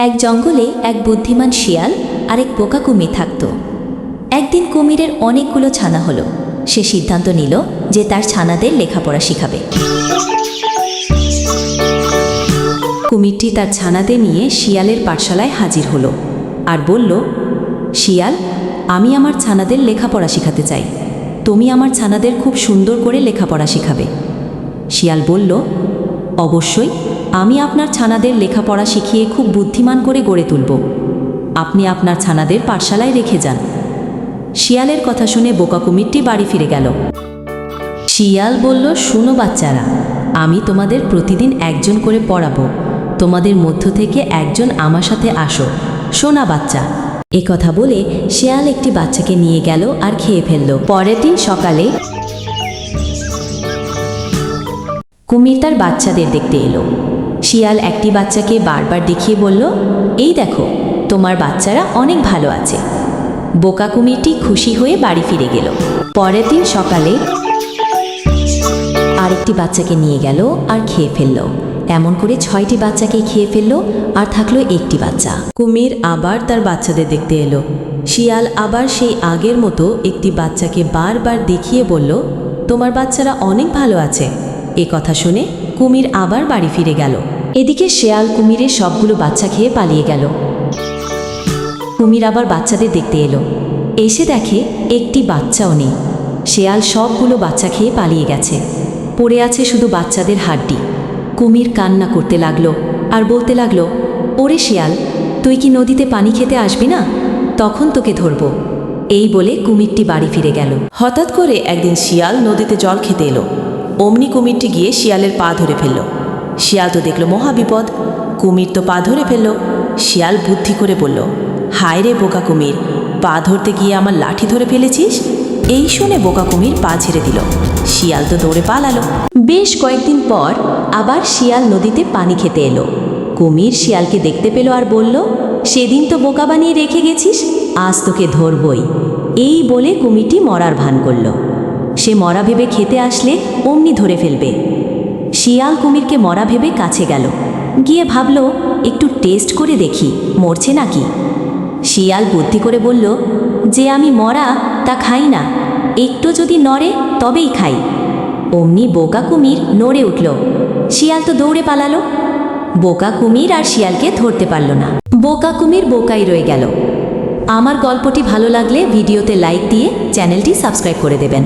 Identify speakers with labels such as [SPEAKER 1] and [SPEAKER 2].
[SPEAKER 1] এক জঙ্গলে এক বুদ্ধিমান শিয়াল আর এক বোকা কুমির থাকত। একদিন কুমিরের অনেকগুলো ছানা হলো। সে সিদ্ধান্ত নিল যে তার ছানাদের লেখাপড়া শিখাবে।
[SPEAKER 2] কুমিরটি তার ছানাদের নিয়ে শিয়ালের পাঠশালায় হাজির হলো আর বলল, শিয়াল, আমি আমার ছানাদের লেখাপড়া শেখাতে চাই। তুমি আমার ছানাদের খুব সুন্দর করে লেখাপড়া শেখাবে। শিয়াল বলল, অবশ্যই। আমি আপনার ছানাদের লেখাপড়া শিখিয়ে খুব বুদ্ধিমান করে গড়ে তুলব। আপনি আপনার ছানাদের পাঠশালায় রেখে যান। শিয়ালের কথা শুনে বোকা কুমিরটি বাড়ি ফিরে গেল। শিয়াল বলল, শুনো বাচ্চারা, আমি তোমাদের প্রতিদিন একজন করে পড়াবো। তোমাদের মধ্য থেকে একজন আমার সাথে আসো। সোনা বাচ্চা।
[SPEAKER 1] এ কথা বলে শিয়াল একটি বাচ্চাকে নিয়ে গেল আর খেয়ে ফেলল। পরের দিন সকালে কুমির তার বাচ্চাদের দেখতে এলো। শিয়াল একটি বাচ্চাকে বারবার দেখিয়ে বলল, এই দেখো, তোমার বাচ্চারা অনেক ভালো আছে। বোকা কুমিরটি খুশি হয়ে বাড়ি ফিরে গেল। পরের দিন সকালে আরেকটি বাচ্চাকে নিয়ে গেল আর খেয়ে ফেলল। এমন করে ছয়টি বাচ্চাকে খেয়ে ফেলল আর থাকল একটি বাচ্চা।
[SPEAKER 2] কুমির আবার তার বাচ্চাদের দেখতে এলো। শিয়াল আবার সেই আগের মতো একটি বাচ্চাকে বারবার দেখিয়ে বলল, তোমার বাচ্চারা অনেক ভালো আছে। এ কথা শুনে কুমির আবার বাড়ি ফিরে গেল।
[SPEAKER 1] এদিকে শেয়াল কুমিরের সবগুলো বাচ্চা খেয়ে পালিয়ে গেল। কুমির আবার বাচ্চাদের দেখতে এলো। এসে দেখে একটি বাচ্চাও নেই। শেয়াল সবগুলো বাচ্চা খেয়ে পালিয়ে গেছে। পড়ে আছে শুধু বাচ্চাদের হাড্ডি। কুমির কান্না করতে লাগল আর বলতে লাগল, ওরে শেয়াল, তুই কি নদীতে পানি খেতে আসবি না? তখন তোকে ধরবো। এই বলে কুমিরটি বাড়ি ফিরে গেল।
[SPEAKER 2] হঠাৎ করে একদিন শিয়াল নদীতে জল খেতে এলো। অমনি কুমিরটি গিয়ে শিয়ালের পা ধরে ফেলল। শিয়াল তো দেখল মহাবিপদ কুমির তো পা ধরে ফেলল। শিয়াল বুদ্ধি করে বলল, হায় রে বোকা কুমির, পা ধরতে গিয়ে আমার লাঠি ধরে ফেলেছিস? এই শুনে বোকা কুমির পা ছেড়ে দিল। শিয়াল তো দৌড়ে পালালো।
[SPEAKER 1] বেশ কয়েকদিন পর আবার শিয়াল নদীতে পানি খেতে এলো। কুমির শিয়ালকে দেখতে পেল আর বলল, সেদিন তো বোকা বানিয়ে রেখে গেছিস, আজ তোকে ধরবই। এই বলে কুমিরটি মরার ভান করল। সে মরা ভেবে খেতে আসলে অমনি ধরে ফেলবে। শিয়াল কুমিরকে মরা ভেবে কাছে গেল। গিয়ে ভাবল, একটু টেস্ট করে দেখি, মরছে নাকি? শিয়াল বুদ্ধি করে বলল, যে আমি মরা, তা খাই না। একটু যদি নড়ে, তবেই খাই। অমনি বোকা কুমির নড়ে উঠল। শিয়াল তো দৌড়ে পালালো। বোকা কুমির আর শিয়ালকে ধরতে পারল না। বোকা কুমির বোকাই রয়ে গেল। আমার গল্পটি ভালো লাগলে ভিডিওতে লাইক দিয়ে চ্যানেলটি সাবস্ক্রাইব করে দেবেন।